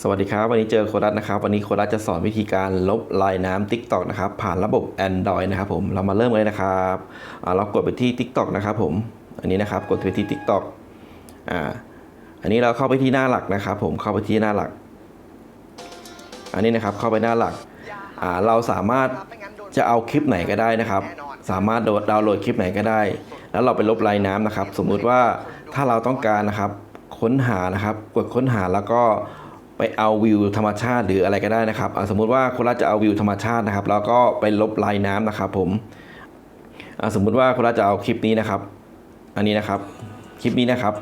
สวัสดีครับ วันนี้เจอโคดัสนะครับ วันนี้โคดัสจะสอนวิธีการลบลายน้ำ TikTok นะครับ ผ่านระบบ Android นะครับผมเรามาเริ่มกันเลยนะครับเรากดไปที่ TikTok นะครับผมอันนี้นะครับกดไปที่ TikTok อ่าอันนี้เราเข้าไปที่หน้าหลักนะครับผมเข้าไปที่หน้าหลัก อันนี้นะครับเข้าไปหน้าหลักอ่าเราสามารถจะเอาคลิปไหนก็ได้นะครับ สามารถดดดาวน์โหลดคลิปไหนก็ได้ แล้วเราไปลบลายน้ำนะครับ สมมุติว่าถ้าเราต้องการนะครับค้นหานะครับ กดค้นหาแล้วก็ ไปเอาวิวธรรมชาติหรืออะไรก็ได้นะครับสมมุติว่าคนรักจะเอาวิวธรรมชาตินะครับ แล้วก็ไปลบลายน้ำนะครับ ผมสมมุติว่าคนรักจะเอาคลิปนี้นะครับ อันนี้นะครับคลิปนี้นะครับ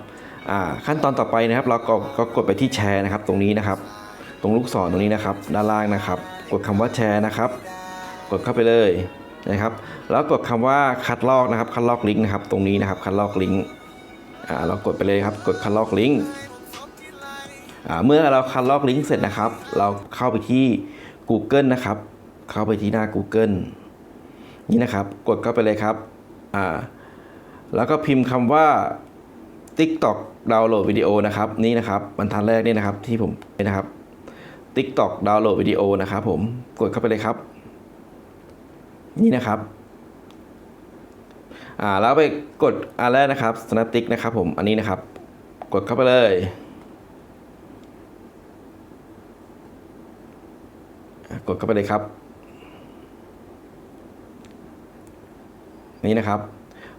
ขั้นตอนต่อไปนะครับ เราก็ก็กดไปที่แชร์นะครับ ตรงนี้นะครับ ตรงลูกศรตรงนี้นะครับ ด้านล่างนะครับ กดคำว่าแชร์นะครับ กดเข้าไปเลยนะครับ แล้วกดคำว่าคัดลอกนะครับ คัดลอกลิงก์นะครับ ตรงนี้นะครับ คัดลอกลิงก์เรากดไปเลยครับ กดคัดลอกลิงก์ เมื่อเราคัดลอกลิงก์เสร็จนะครับ เราเข้าไปที่ Google นะครับ เข้าไปที่หน้า Google นี่นะครับ กดเข้าไปเลยครับแล้วก็พิมพ์คำว่า TikTok ดาวน์โหลดวิดีโอนะครับ นี่นะครับบรรทัดแรกนี่นะครับที่ผมนะครับ TikTok ดาวน์โหลดวิดีโอนะครับผมกดเข้าไปเลยครับ นี่นะครับอ่าแล้วไปกดอันแรกนะครับ Snaptic นะครับผมอันนี้นะครับ กดเข้าไปเลยอะ กดเข้าไปเลยครับ นี่นะครับ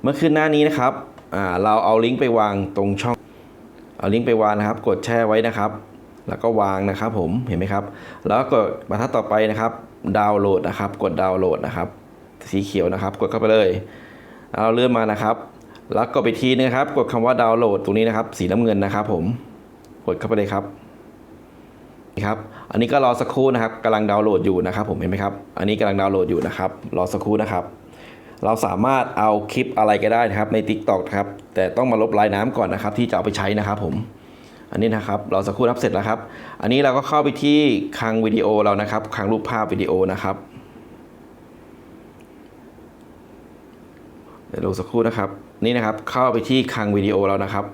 เมื่อขึ้นหน้านี้นะครับเราเอาลิงก์ไปวางตรงช่อง เอาลิงก์ไปวางนะครับ กดแช่ไว้นะครับ แล้วก็วางนะครับ ผมเห็นไหมครับ แล้วก็กดบรรทัดต่อไปนะครับ ดาวน์โหลดนะครับ กดดาวน์โหลดนะครับ สีเขียวนะครับ กดเข้าไปเลยเราเลื่อนมานะครับ แล้วก็ไปทีนึงครับ กดคำว่าดาวน์โหลดตรงนี้นะครับ สีน้ำเงินนะครับ ผม กดเข้าไปเลยครับ ครับ อันนี้ก็รอสักครู่นะครับกำลังดาวน์โหลดอยู่นะครับผมเห็นไหมครับ อันนี้กำลังดาวน์โหลดอยู่นะครับ รอสักครู่นะครับ เราสามารถเอาคลิปอะไรก็ได้นะครับใน TikTok นะครับ แต่ต้องมาลบลายน้ำก่อนนะครับ ที่จะเอาไปใช้นะครับผม อันนี้นะครับ เราสักครู่รับเสร็จแล้วครับ อันนี้เราก็เข้าไปที่คลังวิดีโอเรานะครับคลังรูปภาพวิดีโอนะครับเดี๋ยวดูสักครู่นะครับ นี่นะครับเข้าไปที่คลังวิดีโอเรานะครับ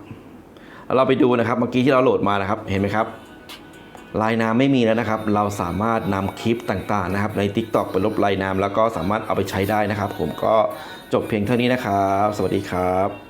แล้วเราไปดูนะครับเมื่อกี้ที่เราโหลดมานะครับ เห็นไหมครับ ลายน้ำไม่มีแล้วนะครับ เราสามารถนำคลิปต่างๆนะครับใน TikTok ไปลบลายน้ำแล้วก็สามารถเอาไปใช้ได้นะครับ ผมก็จบเพียงเท่านี้นะครับ สวัสดีครับ